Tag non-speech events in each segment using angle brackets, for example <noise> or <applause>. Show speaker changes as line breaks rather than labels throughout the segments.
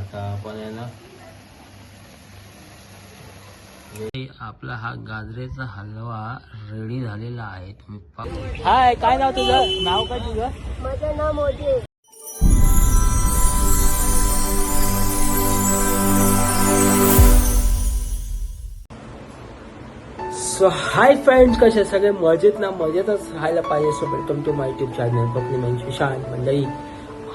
आता आपण आहे ना हे आपला हा गाजरेचा हलवा रेडी झालेला आहे. तुम्ही हाय काय नाव तुझं? नाव काय तुझं?
माझं नाव मोदी.
सो हाय फ्रेंड्स कसे सगळे? मजेत ना? मजेतच राहायला पाहिजे. So welcome to my YouTube channel पत्नी मंच शांत मंडळी.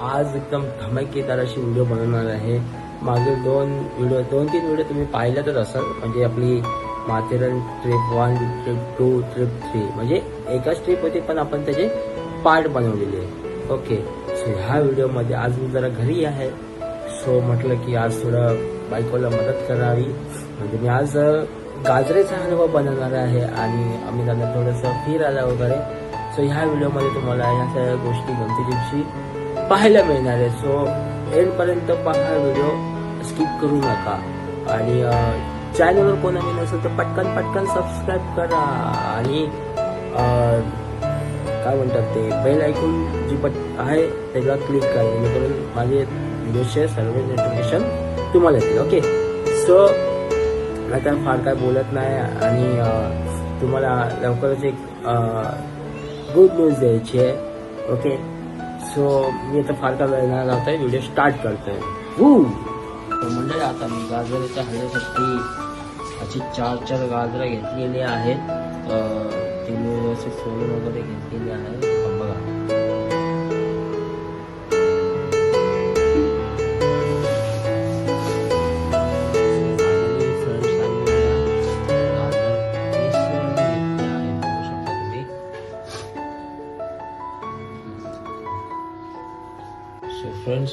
आज एकदम धमाकेदार अशी व्हिडिओ बनवणार आहे. मागील दोन व्हिडिओ दोन तीन व्हिडिओ तुम्ही पाहिल्यातच असाल. म्हणजे आपली Matheran trip one trip two trip three म्हणजे एकाच ट्रिपमध्ये पण आपण त्याचे पार्ट बनवलेले आहे. ओके सो ह्या व्हिडिओमध्ये आज मी जरा घरी आहे. सो म्हटलं की आज थोडं बायकोला मदत करावी. म्हणजे मी आज गाजरेचा हलवा बनवणार आहे आणि आम्ही त्यांना थोडंसं फिरायला वगैरे. सो ह्या व्हिडिओमध्ये तुम्हाला ह्या सगळ्या गोष्टी गमतीजमशी पाहायला मिळणार आहे. सो एंडपर्यंत पहा व्हिडिओ स्किप करू नका. आणि चॅनलवर कोण नवीन असेल तर पटकन पटकन सबस्क्राईब करा. आणि काय म्हणतात ते बेल ऐकून जी पट आहे त्याला क्लिक करा. जेणेकरून माझे व्हिडिओचे सर्व नोटिफिकेशन तुम्हाला येतील ओके सो आता फार काय बोलत नाही आणि तुम्हाला लवकरच एक गुड न्यूज द्यायची आहे ओके सो मी आता फार काय वेळ नाही लावतोय व्हिडिओ स्टार्ट करतोय म्हणजे आता मी गाजराच्या हळदीसाठी अशी चार चार गाजरं घेतलेली आहेत. ते मी व्यवस्थित सोलून वगैरे घेतलेले आहे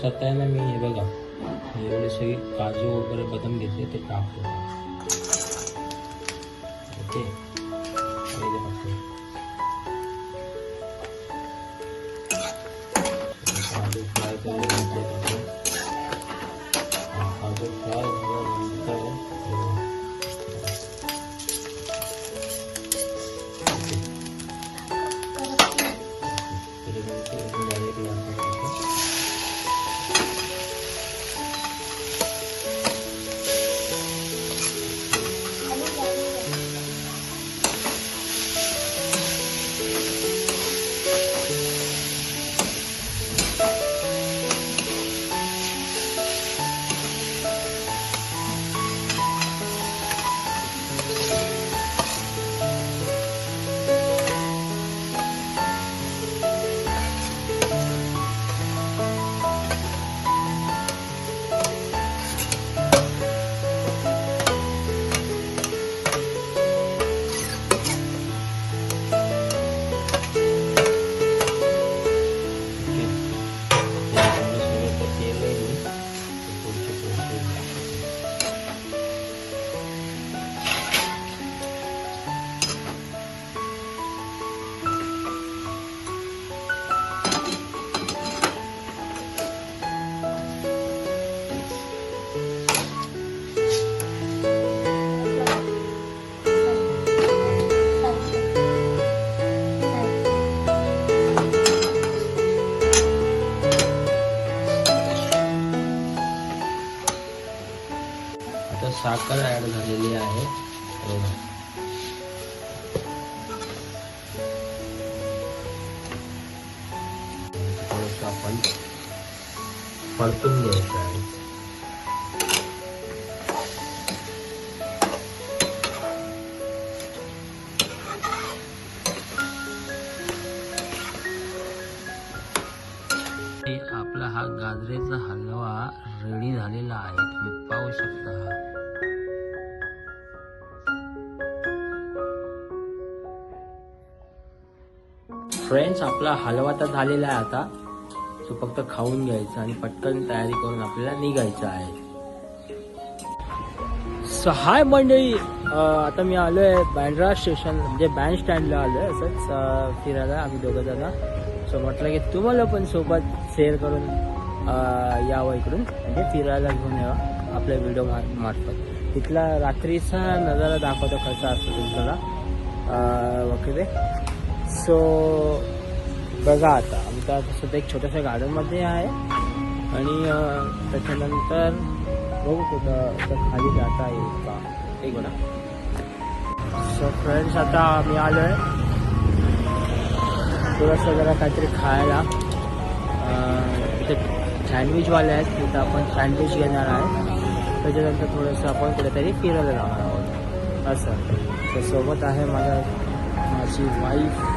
So, आहे ना मी हे बघा एवढे सगळे काजू वगैरे बदाम घेतले ते टाकतो. ओके? साखर ऍड झालेली आहे. थोडंसं आपण परतून घ्यायचं आहे. आपला हा गाजरेचा हलवा रेडी झालेला आहे. तुम्ही पाहू शकता फ्रेंड्स आपला हलवा तर झालेला आहे आता. तो फक्त खाऊन घ्यायचा आणि पटकन तयारी करून आपल्याला निघायचं आहे. सो हाय मंडळी. आता मी आलो आहे बँड्रा स्टेशन म्हणजे बँड स्टँडला आलोय असंच फिरायला आम्ही दोघं जण. सो म्हटलं की तुम्हाला पण सोबत शेअर करून यावं इकडून. म्हणजे फिरायला घेऊन यावं आपल्या व्हिडिओ मार्फत. तिथला रात्रीचा नजारा दाखवतो खर्च असतो तुमचा वगैरे सो बघा आता. आमचा आता सध्या एक छोट्याशा गार्डनमध्ये आहे. आणि त्याच्यानंतर बघू कुठं खाली जाता येईल का. एक ना सो फ्रेंड्स आता आम्ही आलो आहे थोडंसं जरा काहीतरी खायला. तिथे इथे सँडविचवाले आहेत. तिथं आपण सँडविच घेणार आहे. त्याच्यानंतर थोडंसं आपण कुठेतरी फिरायला जाणार आहोत. असं. तर सोबत आहे माझा माझी वाईफ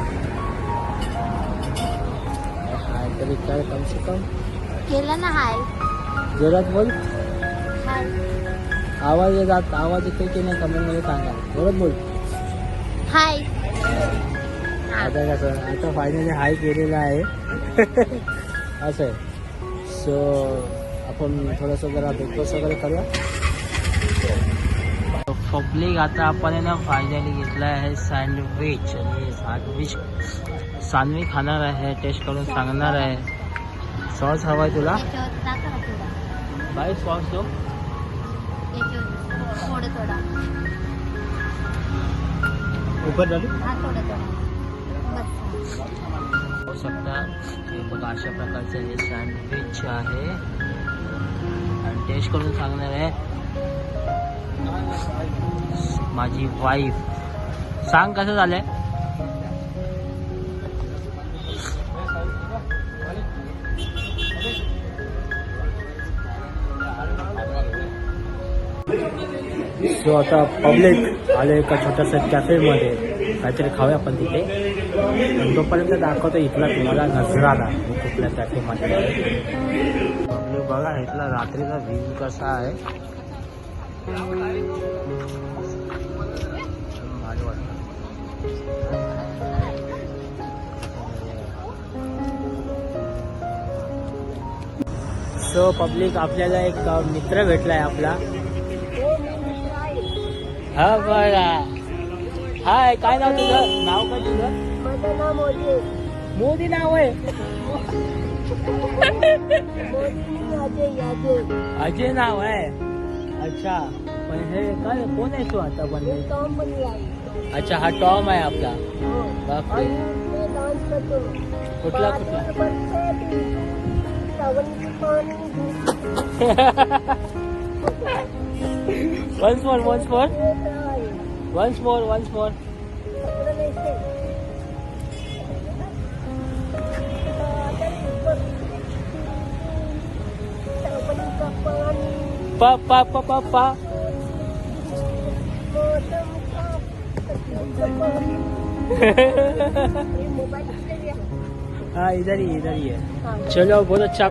तरी काय कम से कम?
केलं ना हाय.
जोरात बोल.
हाय.
आवाज येतात आवाज येतो की नाही कमेंटमध्ये सांगा. जोरात बोल.
हाय.
आता कसं आता फायनली हाय केलेला आहे. <laughs> असं आहे. सो आपण थोडंसं जरा ब्रेकफास्ट वगैरे करूया. पब्लिक आता आपण आहे ना फायनली घेतला आहे सँडविच आणि सँडविच सँडविच खाणार आहे टेस्ट आहे. सॉस हवा तुला? बाय सॉस
हे
बघा, अशा प्रकारचं हे सँडविच टेस्ट करून सांगणार वाईफ सांग कसं सो आता पब्लिक आले एका छोट्याशा कॅफेमध्ये. काहीतरी खाऊया आपण तिथे. आणि तोपर्यंत दाखवतो इथला तुम्हाला नजराला कुठल्या कॅफेमध्ये. पब्लिक बघा इथला रात्रीचा व्ह्यू कसा आहे. सो पब्लिक आपल्याला एक मित्र भेटला आहे आपला. हा बघा हाय काय नाव तुझं? नाव काय तुझं?
माझं नाव मोदी
मोदी नाव आहे.
अजय अजय
अजय नाव आहे. अच्छा. पण हे काय कोण आहे तू आता पण अच्छा हा टॉम आहे आपला.
हो.
बापरे.
डान्स करतो
कुठला कुठला? <laughs> once more once more once more once more पा पा पा पा पा हाँ इधर ही इधर ही है चलो बहुत अच्छा